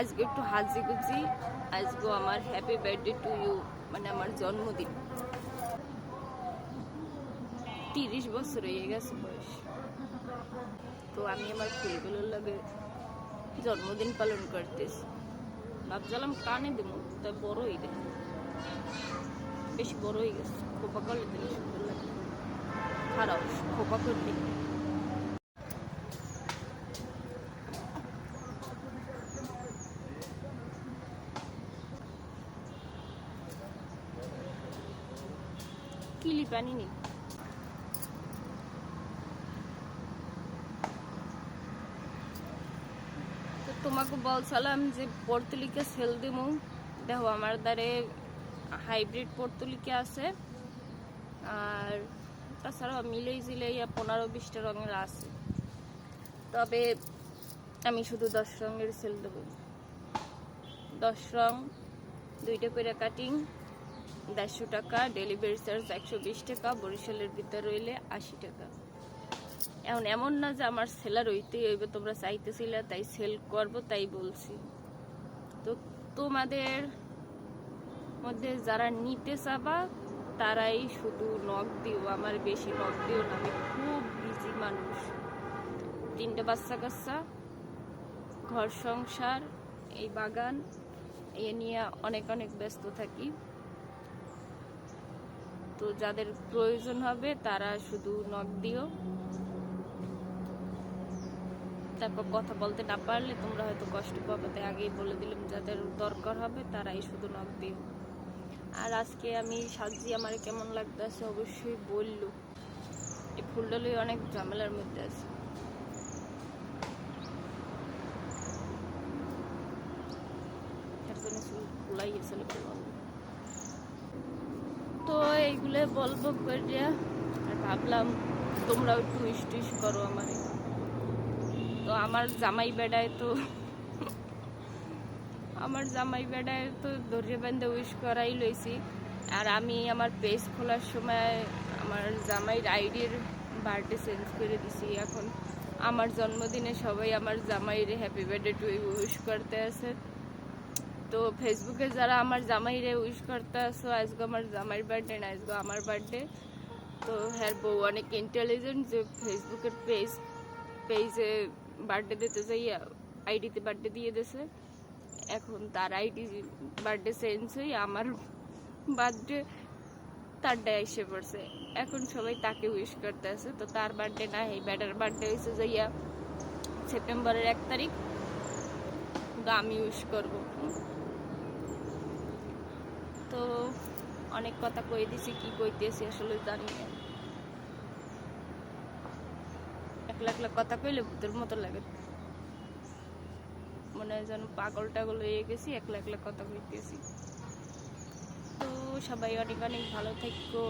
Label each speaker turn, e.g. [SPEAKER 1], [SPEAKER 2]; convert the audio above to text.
[SPEAKER 1] আজকে একটু হাজি গুজি আজকে আমার হ্যাপি বার্থডে টু ইউ মানে আমার জন্মদিন। তিরিশ বছর হয়ে গেছে বয়স। তো আমি আমার ফুলগুলোর লাগে জন্মদিন পালন করতেছি। ভাবছিলাম কানে দেবো তাই বড় হয়ে গেছে। বেশি বড় হয়ে গেছে। খোপা করলে দিলে সুন্দর লাগে। খারাপ, খোপা করলে। কিলি পানি নেই তোমাকে বলছিলাম যে পর্তুলিকা সেল দেবো দেখো, আমার দ্বারে হাইব্রিড পর্তুলিকা আছে। আর তাছাড়াও মিলেই জিলেই পনেরো বিশটা রঙের আছে। তবে আমি শুধু দশ রঙের সেল দেবো। দশ রং, দুইটা করে কাটিং দেড়শো টাকা ডেলিভারি চার্জ একশো বিশ টাকা, বরিশালের ভিতরে রইলে আশি টাকা। এখন এমন না যে আমার সেলার হইতে হইবে, তোমরা চাইতেছিলে তাই সেল করব, তাই বলছি। তো তোমাদের মধ্যে যারা নিতে চাবা, তারাই শুধু নখ দিও, আমার বেশি নখ দিও না, আমি খুব বিজি মানুষ। তিনটে বাচ্চা কাচ্চা, ঘর সংসার, এই বাগান, এ নিয়ে অনেক অনেক ব্যস্ত থাকি। তো যাদের প্রয়োজন হবে, তারা শুধু নখ দিও। তারপর কথা বলতে না পারলে তোমরা হয়তো কষ্ট পাবে, তাই আগেই বলে দিলাম, যাদের দরকার হবে, তারাই শুধু নখ দিও। আর আজকে আমি সাজি, আমার কেমন লাগতেছে অবশ্যই বলল। এই ফুলটা লই অনেক ঝামেলার মধ্যে আছে। এর জন্য চুল খোলাই গেছিল এইগুলো বলব করিয়া আর ভাবলাম তোমরাও একটু টুইশ করো আমারে। তো আমার জামাই বেড়ায় তো, আমার জামাই বেড়ায় তো ধরে বেঁধে উইশ করাই লইছি। আর আমি আমার পেজ খোলার সময় আমার জামাইয়ের আইডির বার্থডে চেঞ্জ করে দিছি। এখন আমার জন্মদিনে সবাই আমার জামাইয়ের হ্যাপি বার্থডে টু উইশ করতে আছে। তো ফেসবুকে যারা আমার জামাইরে উইশ করতে আসো আজকে আমার জামাইয়ের বার্থডে না আজকে আমার বার্থডে তো হ্যাঁ বউ অনেক ইন্টেলিজেন্ট যে ফেসবুকের পেজ পেজে বার্থডে দিতে যাইয়া আইডিতে বার্থডে দিয়ে দিয়েছে এখন তার আইডি বার্থডে চেঞ্জ হয়ে আমার বার্থডে তার ডে এসে পড়ছে। এখন সবাই তাকে উইশ করতে আছে তো তার বার্থডে না, এই ব্যাটার বার্থডে হয়েছে যাইয়া সেপ্টেম্বরের এক তারিখ। কিন্তু আমি উইশ করব। তো অনেক কথা কই দিছি, কি কইতেছি আসলে জানি না। একলা একলা কথা কইলে ভূতের মতো লাগে। মনে হয় যেন পাগল টাগল হয়ে গেছি, একলা একলা কথা কইতেছি। তো সবাই অনেক অনেক ভালো থাকো।